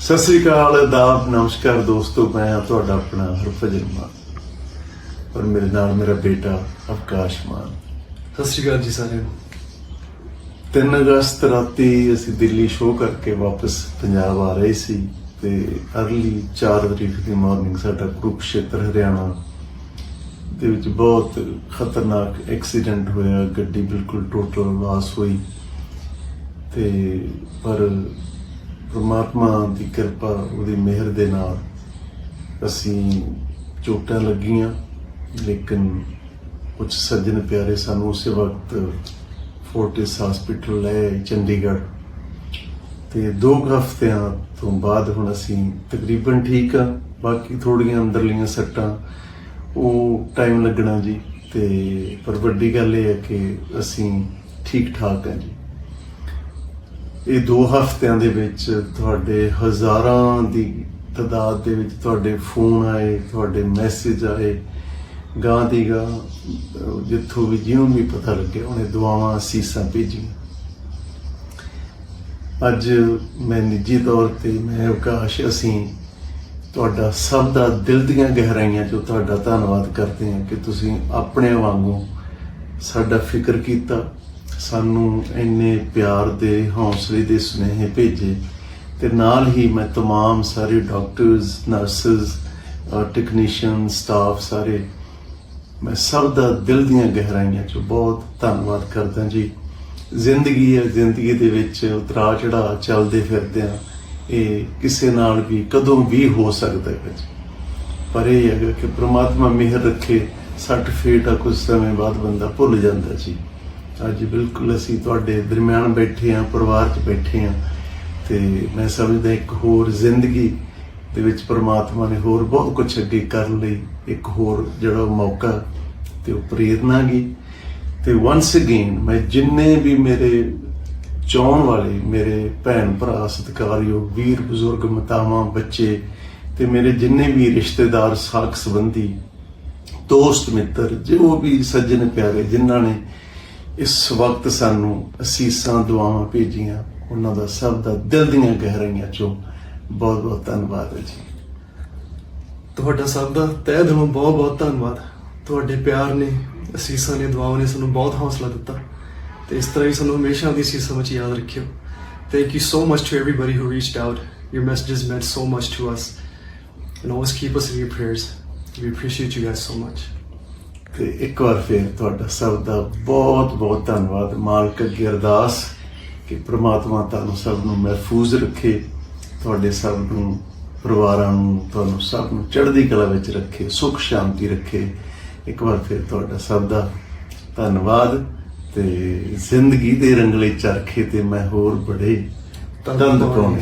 ਸਤਿ ਸ੍ਰੀ ਅਕਾਲ ਆਦਾਬ ਨਮਸਕਾਰ ਦੋਸਤੋ ਮੈਂ ਹਾਂ ਤੁਹਾਡਾ ਆਪਣਾ ਹਰਫਜਰ ਮਾਨ। ਔਰ ਮੇਰੇ ਨਾਲ ਮੇਰਾ ਬੇਟਾ ਅਵਕਾਸ਼ ਮਾਨ। ਸਤਿ ਸ਼੍ਰੀ ਅਕਾਲ ਜੀ ਸਾਰਿਆਂ ਨੂੰ। 3 ਅਗਸਤ ਰਾਤੀ ਅਸੀਂ ਦਿੱਲੀ ਸ਼ੋਅ ਕਰਕੇ ਵਾਪਸ ਪੰਜਾਬ ਆ ਰਹੇ ਸੀ ਤੇ ਅਰਲੀ 4 ਤਰੀਕ ਦੀ ਮਾਰਨਿੰਗ ਸਾਡਾ ਕੁਰੂਕਸ਼ੇਤਰ ਹਰਿਆਣਾ ਦੇ ਵਿੱਚ ਬਹੁਤ ਖਤਰਨਾਕ ਐਕਸੀਡੈਂਟ ਹੋਇਆ ਗੱਡੀ ਬਿਲਕੁਲ ਟੋਟਲ ਲਾਸ ਹੋਈ ਤੇ ਪਰ ਪਰਮਾਤਮਾ ਦੀ ਕਿਰਪਾ, ਉਹਦੀ ਮਿਹਰ ਦੇ ਨਾਲ ਅਸੀਂ ਚੋਟਾਂ ਲੱਗੀਆਂ, ਲੇਕਿਨ ਕੁਝ ਸੱਜਣ ਪਿਆਰੇ ਸਾਨੂੰ ਉਸੇ ਵਕਤ ਫੋਰਟਿਸ ਹਸਪੀਟਲ ਲੈ ਚੰਡੀਗੜ੍ਹ। ਤੇ ਦੋ ਕੁ ਹਫ਼ਤਿਆਂ ਤੋਂ ਬਾਅਦ ਹੁਣ ਅਸੀਂ ਤਕਰੀਬਨ ਠੀਕ ਆ, ਬਾਕੀ ਥੋੜੀਆਂ ਅੰਦਰਲੀਆਂ ਸੱਟਾਂ, ਉਹ ਟਾਈਮ ਲੱਗਣਾ ਜੀ। ਤੇ ਪਰ ਵੱਡੀ ਗੱਲ ਇਹ ਹੈ ਕਿ ਅਸੀਂ ਠੀਕ ਠਾਕ ਹਾਂ ਜੀ। ਇਹ ਦੋ ਹਫ਼ਤਿਆਂ ਦੇ ਵਿੱਚ ਤੁਹਾਡੇ ਹਜ਼ਾਰਾਂ ਦੀ ਤਦਾਦ ਦੇ ਵਿੱਚ ਤੁਹਾਡੇ ਫੋਨ ਆਏ, ਤੁਹਾਡੇ ਮੈਸੇਜ ਆਏ। ਗਾਂ ਦੀ ਗਾਂ, ਜਿੱਥੋਂ ਵੀ ਜਿਉਂ ਵੀ ਪਤਾ ਲੱਗਿਆ, ਉਹਨੇ ਦੁਆਵਾਂ, ਅਸੀਸਾਂ ਭੇਜੀਆਂ। ਅੱਜ ਮੈਂ ਨਿੱਜੀ ਤੌਰ ਤੇ, ਮੈਂ ਅਵਕਾਸ਼ ਅਸੀਂ ਤੁਹਾਡਾ ਸਭ ਦਾ ਦਿਲ ਦੀਆਂ ਗਹਿਰਾਈਆਂ ਚੋਂ ਤੁਹਾਡਾ ਧੰਨਵਾਦ ਕਰਦੇ ਹਾਂ ਕਿ ਤੁਸੀਂ ਆਪਣੇ ਵਾਂਗੂ ਸਾਡਾ ਫਿਕਰ ਕੀਤਾ ਸਾਨੂੰ ਇੰਨੇ ਪਿਆਰ ਦੇ ਹੌਸਲੇ ਦੇ ਸੁਨੇਹੇ ਭੇਜੇ ਤੇ ਨਾਲ ਹੀ ਮੈਂ तमाम ਸਾਰੇ ਡਾਕਟਰਸ ਨਰਸਸ ਟੈਕਨੀਸ਼ੀਅਨ ਸਟਾਫ ਸਾਰੇ ਮੈਂ ਸਭ ਦਾ ਦਿਲ ਦੀਆਂ ਗਹਿਰਾਈਆਂ ਚੋਂ ਬਹੁਤ ਧੰਨਵਾਦ ਕਰਦਾ ਜੀ ਜ਼ਿੰਦਗੀ ਹੈ ਜ਼ਿੰਦਗੀ ਦੇ ਵਿੱਚ ਉਤਰਾ ਚੜਾ ਚੱਲਦੇ ਫਿਰਦੇ ਆ ਇਹ ਕਿਸੇ ਨਾਲ ਵੀ ਕਦੋਂ ਵੀ ਹੋ ਸਕਦਾ ਹੈ ਜੀ ਪਰ ਇਹ ਹੈਗਾ ਕਿ ਪ੍ਰਮਾਤਮਾ ਮਿਹਰ ਰੱਖੇ ਸੱਟ ਫੇਟ ਆ ਕੁਝ ਸਮੇਂ ਬਾਅਦ ਬੰਦਾ ਭੁੱਲ ਜਾਂਦਾ ਜੀ ਅੱਜ ਬਿਲਕੁਲ ਅਸੀਂ ਤੁਹਾਡੇ ਦਰਮਿਆਨ ਬੈਠੇ ਆ ਪਰਿਵਾਰ 'ਚ ਬੈਠੇ ਆ ਤੇ ਮੈਂ ਸਮਝਦਾ ਇੱਕ ਹੋਰ ਜ਼ਿੰਦਗੀ ਦੇ ਵਿੱਚ ਪ੍ਰਮਾਤਮਾ ਨੇ ਹੋਰ ਬਹੁਤ ਕੁਝ ਅੱਗੇ ਕਰਨ ਲਈ ਇੱਕ ਹੋਰ ਜਿਹੜਾ ਮੌਕਾ ਤੇ ਉਹ ਪ੍ਰੇਰਨਾ ਗਈ। ਤੇ ਵਾਂਸ ਅਗੇਨ ਮੈਂ ਜਿੰਨੇ ਵੀ ਮੇਰੇ ਚਾਹਣ ਵਾਲੇ ਮੇਰੇ ਭੈਣ ਭਰਾ, ਸਤਿਕਾਰਯੋਗ ਵੀਰ, ਬਜ਼ੁਰਗ, ਮਤਾਵਾਂ, ਬੱਚੇ ਤੇ ਮੇਰੇ ਜਿੰਨੇ ਵੀ ਰਿਸ਼ਤੇਦਾਰ, ਸਾਖ ਸੰਬੰਧੀ, ਦੋਸਤ, ਮਿੱਤਰ, ਜੋ ਵੀ ਸੱਜਣ ਪਿਆਰੇ ਜਿਨ੍ਹਾਂ ਨੇ ਇਸ ਵਕਤ ਸਾਨੂੰ ਅਸੀਸਾਂ, ਦੁਆਵਾਂ ਭੇਜੀਆਂ, ਉਹਨਾਂ ਦਾ ਸਭ ਦਾ ਦਿਲ ਦੀਆਂ ਗਹਿਰਾਈਆਂ ਚੋਂ ਬਹੁਤ ਬਹੁਤ ਧੰਨਵਾਦ ਹੈ ਜੀ। ਤੁਹਾਡਾ ਸਭ ਦਾ ਤਹਿ ਦਿਲੋਂ ਬਹੁਤ ਬਹੁਤ ਧੰਨਵਾਦ। ਤੁਹਾਡੇ ਪਿਆਰ ਨੇ, ਅਸੀਸਾਂ ਨੇ, ਦੁਆਵਾਂ ਨੇ ਸਾਨੂੰ ਬਹੁਤ ਹੌਸਲਾ ਦਿੱਤਾ। ਤੇ ਇਸ ਤਰ੍ਹਾਂ ਹੀ ਸਾਨੂੰ ਹਮੇਸ਼ਾ ਦੀ ਅਸੀਸਾਂ ਵਿੱਚ ਯਾਦ ਰੱਖਿਓ। Thank you so much to everybody who reached out. Your messages meant so much to us. And always keep us in your prayers. We appreciate you guys so much. ਤੇ ਇੱਕ ਵਾਰ ਫਿਰ ਤੁਹਾਡਾ ਸਭ ਦਾ ਬਹੁਤ ਬਹੁਤ ਧੰਨਵਾਦ। ਮਾਲਕ ਅੱਗੇ ਅਰਦਾਸ ਕਿ ਪ੍ਰਮਾਤਮਾ ਤੁਹਾਨੂੰ ਸਭ ਨੂੰ ਮਹਿਫੂਜ਼ ਰੱਖੇ, ਤੁਹਾਡੇ ਸਭ ਨੂੰ, ਪਰਿਵਾਰਾਂ ਨੂੰ, ਤੁਹਾਨੂੰ ਸਭ ਨੂੰ ਚੜ੍ਹਦੀ ਕਲਾ ਵਿੱਚ ਰੱਖੇ, ਸੁਖ, ਸ਼ਾਂਤੀ ਰੱਖੇ। ਇੱਕ ਵਾਰ ਫਿਰ ਤੁਹਾਡਾ ਸਭ ਦਾ ਧੰਨਵਾਦ ਤੇ ਜ਼ਿੰਦਗੀ ਦੇ ਰੰਗਲੇ ਚਰਖੇ ਤੇ ਮੈਂ ਹੋਰ ਬੜੇ ਦੰਦ ਪਾਉਣੇ।